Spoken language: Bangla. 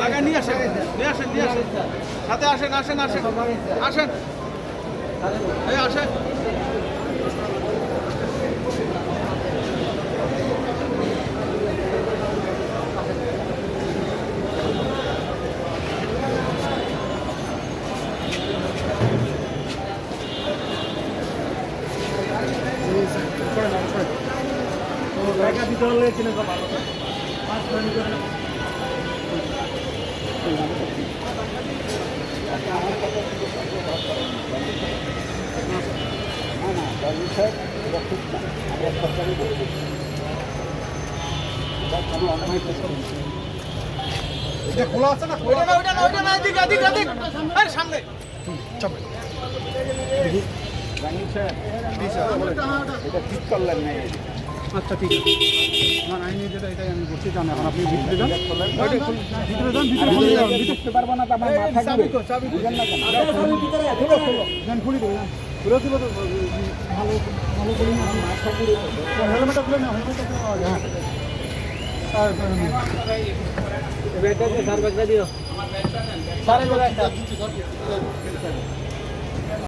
লাগা নিয়ে সাথে আসেন আসেন আসেন। আসেন। আসেন। জায়গা দিতে হলে কিনে পাঁচ এটা খোলা আছে না? খোলা না ওইটা না ওইটা না এদিক এদিক এদিক। এই সামনে। আচ্ছা ঠিক আছে। আমার আইনি যেটা এটাই আমি করছি জান এখন আপনি ভিতরে যান। ভিতরে যান ভিতরে যান। ভিতরে পারব না তো আমার মাথা চাবি তো চাবি বুঝেন না কেন? যান খুলে দেবো খুলে দেবো তো ভালো ভালো করি না মাথা পুরো হেলমেটটা খুলে না হেলমেটটা খুলে হ্যাঁ। আর সারে